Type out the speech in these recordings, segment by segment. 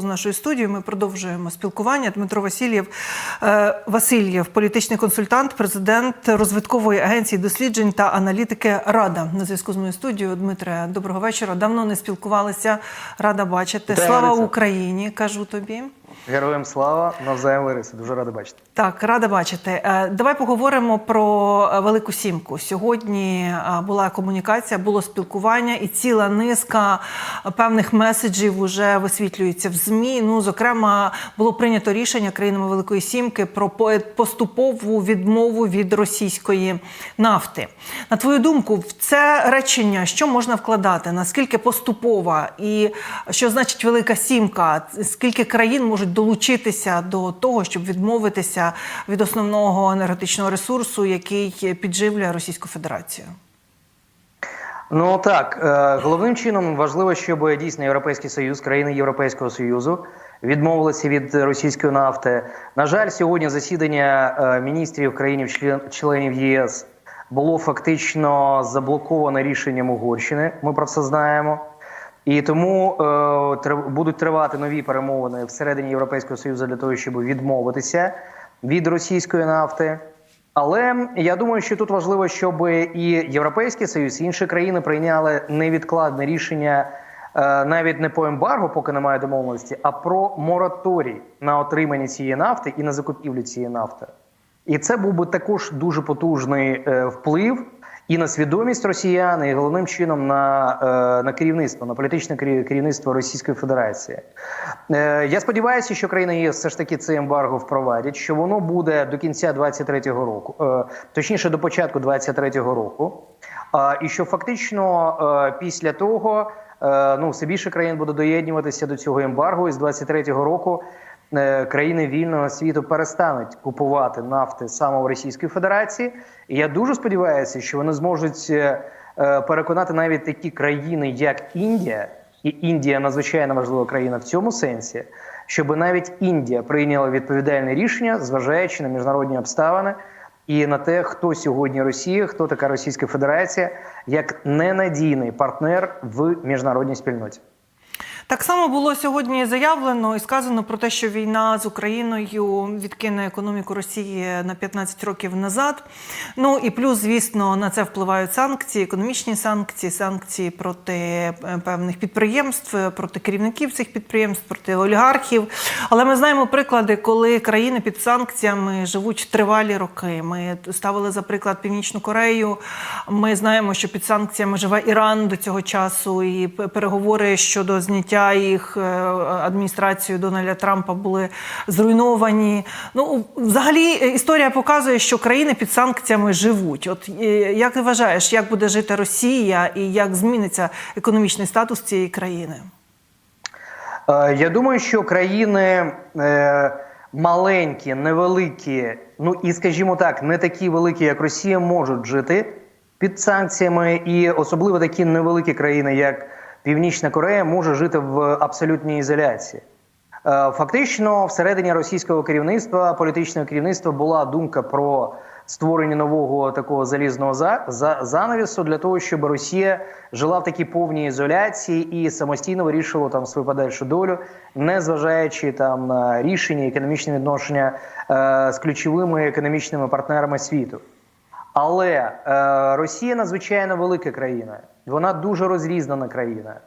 З нашою студією ми продовжуємо спілкування. Дмитро Васильєв е, Васильєв, політичний консультант, президент розвиткової агенції досліджень та аналітики Рада. На зв'язку з моєю студією. Дмитре, доброго вечора. Давно не спілкувалися. Рада бачити. Слава. Україні! Кажу тобі. Героям слава, навзаєм Лариса. Дуже радий бачити. Так, рада бачити. Е, Давай поговоримо про е, Велику Сімку. Сьогодні е, була комунікація, було спілкування, і ціла низка певних меседжів вже висвітлюється в ЗМІ. Ну, зокрема, було прийнято рішення країнами Великої Сімки про поступову відмову від російської нафти. На твою думку, в це речення що можна вкладати? Наскільки поступова і що значить Велика Сімка? Скільки країн можуть долучитися до того, щоб відмовитися від основного енергетичного ресурсу, який підживлює Російську Федерацію? Ну так, е, головним чином важливо, щоб дійсно Європейський Союз, країни Європейського Союзу відмовилися від російської нафти. На жаль, сьогодні засідання е, міністрів країн членів ЄС було фактично заблоковане рішенням Угорщини. Ми про це знаємо. І тому е, будуть тривати нові перемовини всередині Європейського Союзу для того, щоб відмовитися від російської нафти. Але я думаю, що тут важливо, щоб і Європейський Союз, і інші країни прийняли невідкладне рішення е, навіть не по ембарго, поки немає домовленості, а про мораторій на отримання цієї нафти і на закупівлю цієї нафти. І це був би також дуже потужний е, вплив і на свідомість росіян, і головним чином на, е, на керівництво, на політичне керів- керівництво Російської Федерації. Е, я сподіваюся, що країни ЄС все ж таки це ембарго впровадять, що воно буде до кінця 23-го року, е, точніше до початку 23-го року. І що фактично після того ну, все більше країн буде доєднуватися до цього ембарго, і з 23-го року країни вільного світу перестануть купувати нафти саме в Російської Федерації. І я дуже сподіваюся, що вони зможуть е, е, переконати навіть такі країни, як Індія, і Індія надзвичайно важлива країна в цьому сенсі, щоб навіть Індія прийняла відповідальне рішення, зважаючи на міжнародні обставини і на те, хто сьогодні Росія, хто така Російська Федерація, як ненадійний партнер в міжнародній спільноті. Так само було сьогодні заявлено і сказано про те, що війна з Україною відкине економіку Росії на 15 років назад. Ну і плюс, звісно, на це впливають санкції, економічні санкції, санкції проти е, певних підприємств, е, проти керівників цих підприємств, проти олігархів. Але ми знаємо приклади, коли країни під санкціями живуть тривалі роки. Ми ставили за приклад Північну Корею. Ми знаємо, що під санкціями живе Іран до цього часу, і переговори щодо зняття їх е, адміністрацією Дональда Трампа були зруйновані. Ну, взагалі, е, історія показує, що країни під санкціями живуть. От е, як ти вважаєш, як буде жити Росія і як зміниться економічний статус цієї країни? Я думаю, що країни маленькі, невеликі, ну і скажімо так, не такі великі, як Росія, можуть жити під санкціями, і особливо такі невеликі країни, як Північна Корея, може жити в абсолютній ізоляції. Е, Фактично, всередині російського керівництва, політичного керівництва була думка про створення нового такого залізного за, за, занавісу для того, щоб Росія жила в такій повній ізоляції і самостійно вирішувала там свою подальшу долю, не зважаючи там на рішення, економічні відношення е, з ключовими економічними партнерами світу. Але е, Росія надзвичайно велика країна, вона дуже розрізнена країна.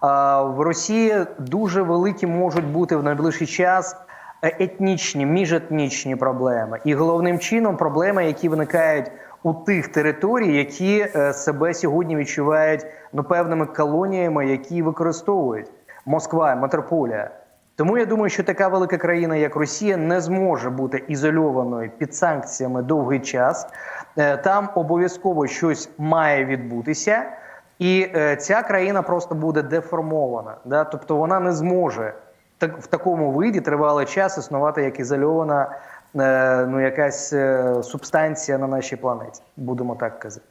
А в Росії дуже великі можуть бути в найближчий час е, етнічні, міжетнічні проблеми, і головним чином проблеми, які виникають у тих територій, які е, себе сьогодні відчувають ну певними колоніями, які використовують Москва, метрополія. Тому я думаю, що така велика країна, як Росія, не зможе бути ізольованою під санкціями довгий час. Е, Там обов'язково щось має відбутися, і е, ця країна просто буде деформована. Да? Тобто вона не зможе так, в такому виді тривалий час існувати як ізольована е, ну, якась субстанція на нашій планеті, будемо так казати.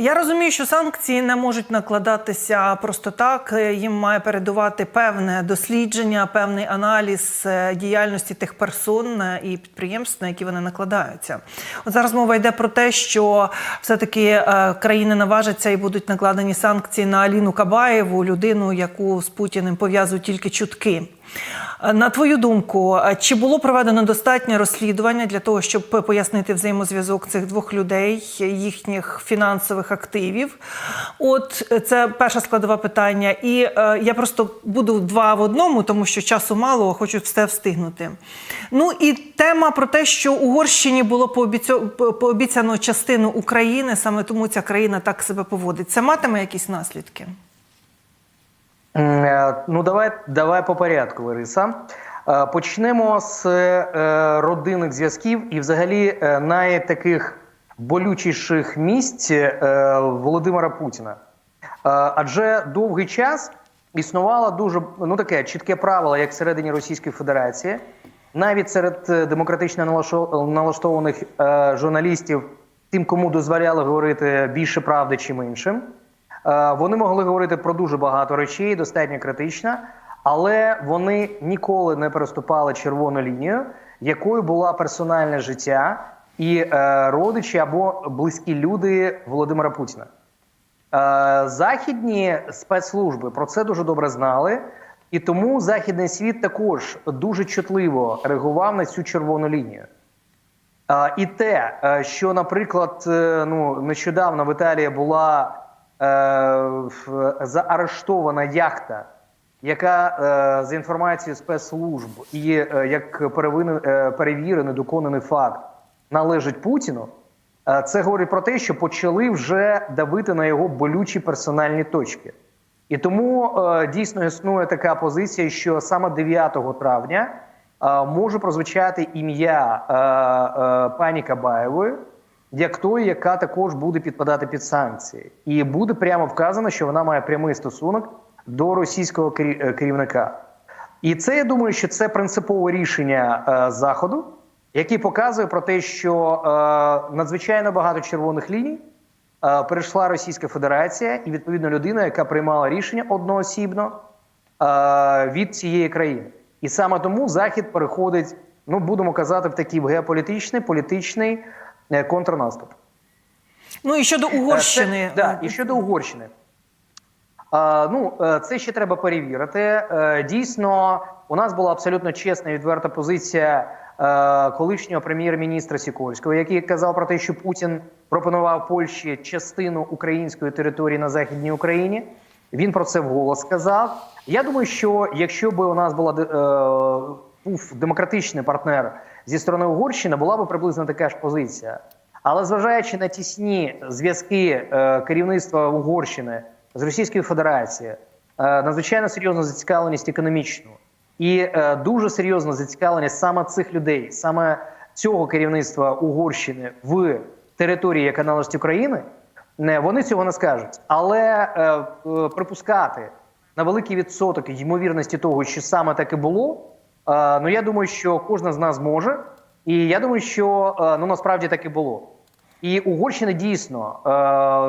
Я розумію, що санкції не можуть накладатися просто так. Їм має передувати певне дослідження, певний аналіз е, діяльності тих персон е, і підприємств, на які вони накладаються. От зараз мова йде про те, що все-таки е, країни наважаться і будуть накладені санкції на Аліну Кабаєву, людину, яку з Путіним пов'язують тільки чутки. Е, На твою думку, е, чи було проведено достатнє розслідування для того, щоб пояснити взаємозв'язок цих двох людей, їхніх фінансових активів? От е, це перша складова питання. І е, я просто буду два в одному, тому що часу мало, хочу все встигнути. Ну і тема про те, що Угорщині було пообіця- по- пообіцяно частину України, саме тому ця країна так себе поводить. Це матиме якісь наслідки? Е, Ну, давай, давай по порядку, Лариса. Е, Почнемо з е, родинних зв'язків і, взагалі, найтаких болючіших місць Володимира Путіна. Адже довгий час існувало дуже ну таке чітке правило, як всередині Російської Федерації, навіть серед демократично налаштованих журналістів, тим, кому дозволяли говорити більше правди, чим іншим. Е, Вони могли говорити про дуже багато речей, достатньо критично, але вони ніколи не переступали червону лінію, якою була персональне життя і е, родичі або близькі люди Володимира Путіна. Е, Західні спецслужби про це дуже добре знали, і тому західний світ також дуже чутливо реагував на цю червону лінію. І те, що, наприклад, ну нещодавно в Італії була заарештована яхта, яка е, за інформацією спецслужб і е, як е, перевірений, доконаний факт належить Путіну. е, Це говорить про те, що почали вже давити на його болючі персональні точки. І тому е, дійсно існує така позиція, що саме 9 травня е, може прозвучати ім'я е, е, пані Кабаєвої, як той, яка також буде підпадати під санкції, і буде прямо вказано, що вона має прямий стосунок до російського е, керівника. І це я думаю, що це принципове рішення е, заходу, який показує про те, що е, надзвичайно багато червоних ліній е, перейшла Російська Федерація, і відповідно людина, яка приймала рішення одноосібно е, від цієї країни. І саме тому Захід переходить, ну будемо казати, в такий геополітичний політичний контрнаступ. Ну і щодо Угорщини, Це, да, і щодо Угорщини. А, ну, е, це ще треба перевірити. Е, Дійсно, у нас була абсолютно чесна і відверта позиція е, колишнього прем'єр-міністра Сікорського, який казав про те, що Путін пропонував Польщі частину української території на західній Україні. Він про це вголос сказав. Я думаю, що якщо б у нас була е, був демократичний партнер зі сторони Угорщини, була б приблизно така ж позиція. Але зважаючи на тісні зв'язки е, керівництва Угорщини з Російською Федерацією, е, надзвичайно серйозну зацікавленість економічну і е, дуже серйозну зацікавленість саме цих людей, саме цього керівництва Угорщини в території, яка належить України, вони цього не скажуть. Але припускати на великий відсоток ймовірності того, що саме так і було. Ну я думаю, що кожен з нас може, і я думаю, що ну насправді так і було. І Угорщина дійсно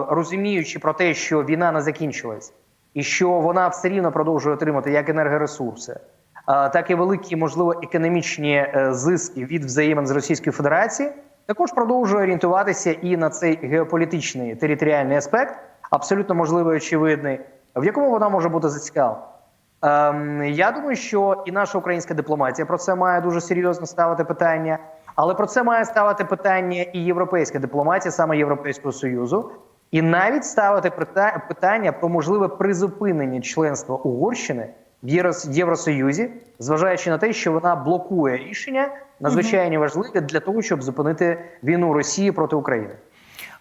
розуміючи про те, що війна не закінчилась, і що вона все рівно продовжує отримати як енергоресурси, так і великі, можливо, економічні е, зиски від взаємин з Російською Федерацією, також продовжує орієнтуватися і на цей геополітичний територіальний аспект, абсолютно можливий і очевидний, в якому вона може бути зацікавлена. Ем, я думаю, що і наша українська дипломатія про це має дуже серйозно ставити питання, але про це має ставити питання і європейська дипломатія, саме Європейського союзу, і навіть ставити питання про можливе призупинення членства Угорщини в Єврос- Євросоюзі, зважаючи на те, що вона блокує рішення надзвичайно важливе для того, щоб зупинити війну Росії проти України.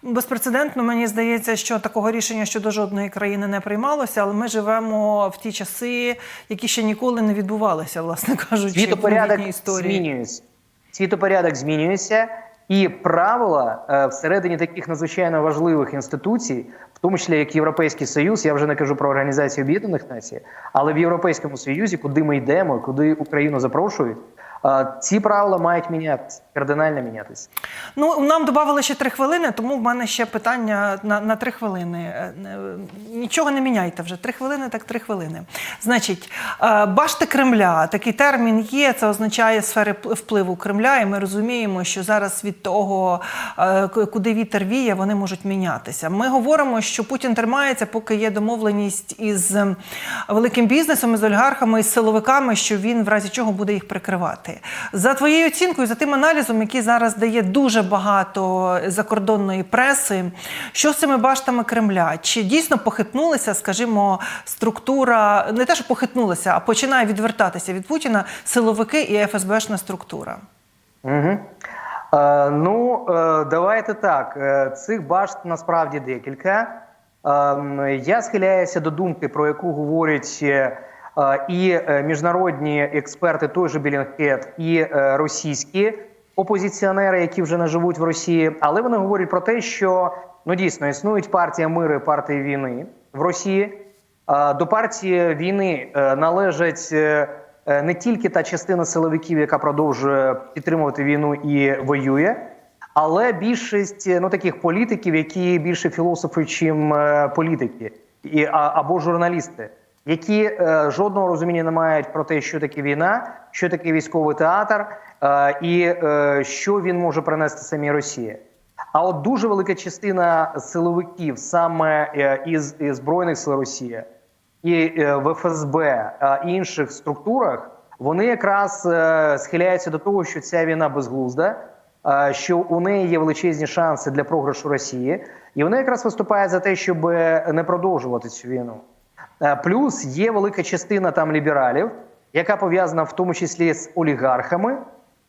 Безпрецедентно мені здається, що такого рішення щодо жодної країни не приймалося, але ми живемо в ті часи, які ще ніколи не відбувалися, власне кажучи, Світопорядок історії. змінюється. Світопорядок змінюється, і правила е, всередині таких надзвичайно важливих інституцій, в тому числі як Європейський Союз, я вже не кажу про Організацію Об'єднаних Націй, але в Європейському Союзі, куди ми йдемо, куди Україну запрошують, Ці правила мають мінятися, кардинально мінятися. Ну, нам додали ще три хвилини, тому в мене ще питання на, на три хвилини. Е, е, Нічого не міняйте вже. Три хвилини, так три хвилини. Значить, е, башти Кремля, такий термін є. Це означає сфери впливу Кремля, і ми розуміємо, що зараз від того, куди вітер віє, вони можуть мінятися. Ми говоримо, що Путін тримається, поки є домовленість із великим бізнесом, із олігархами, із силовиками, що він в разі чого буде їх прикривати. За твоєю оцінкою, за тим аналізом, який зараз дає дуже багато закордонної преси, що з цими баштами Кремля? Чи дійсно похитнулася, скажімо, структура, не те, що похитнулася, а починає відвертатися від Путіна силовики і ФСБшна структура? Угу. Е, ну, е, давайте так. Е, цих башт насправді декілька. Е, я схиляюся до думки, про яку говорять е, і е, міжнародні експерти, той же Білінгкет, і е, російські опозиціонери, які вже не живуть в Росії. Але вони говорять про те, що ну дійсно існують партія миру і партія війни в Росії. До партії війни е, належать е, не тільки та частина силовиків, яка продовжує підтримувати війну і воює, але більшість ну таких політиків, які більше філософи, чим політики, і або журналісти, які е, жодного розуміння не мають про те, що таке війна, що таке військовий театр, е, і е, що він може принести самій Росії. А от дуже велика частина силовиків, саме е, із, із збройних сил Росії, і е, в ФСБ а і інших структурах, вони якраз е, схиляються до того, що ця війна безглузда, е, що у неї є величезні шанси для програшу Росії, і вони якраз виступають за те, щоб не продовжувати цю війну. Е, Плюс є велика частина там лібералів, яка пов'язана в тому числі з олігархами.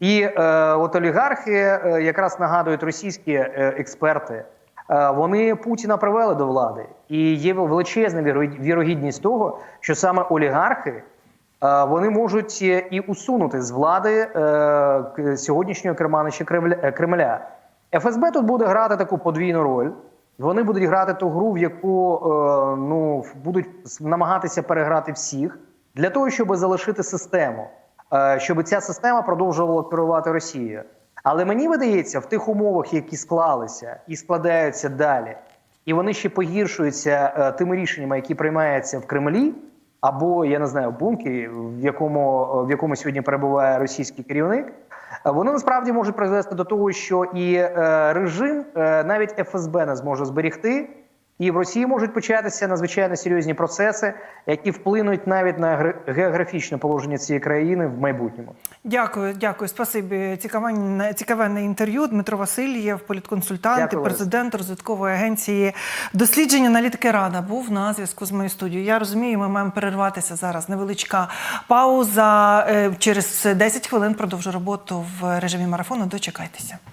І е, от олігархи е, якраз нагадують російські е, експерти. Е, вони Путіна привели до влади, і є величезна вірогідність того, що саме олігархи е, вони можуть е, і усунути з влади е, сьогоднішнього керманича Кремля. ФСБ тут буде грати таку подвійну роль. Вони будуть грати ту гру, в яку е, ну будуть намагатися переграти всіх для того, щоб залишити систему, е, щоб ця система продовжувала керувати Росією. Але мені видається, в тих умовах, які склалися і складаються далі, і вони ще погіршуються е, тими рішеннями, які приймаються в Кремлі, або я не знаю, бункері, в якому в якому сьогодні перебуває російський керівник. Вони насправді можуть призвести до того, що і е, режим е, навіть ФСБ не зможе зберегти, і в Росії можуть початися надзвичайно серйозні процеси, які вплинуть навіть на географічне положення цієї країни в майбутньому. Дякую, дякую. Спасибі. Цікавенне, цікавенне інтерв'ю. Дмитро Васильєв, політконсультант, Дякую, президент розвиткової агенції дослідження аналітики Рада був на зв'язку з моєю студією. Я розумію, ми маємо перерватися зараз. Невеличка пауза. Е, Через 10 хвилин продовжу роботу в режимі марафону. Дочекайтеся.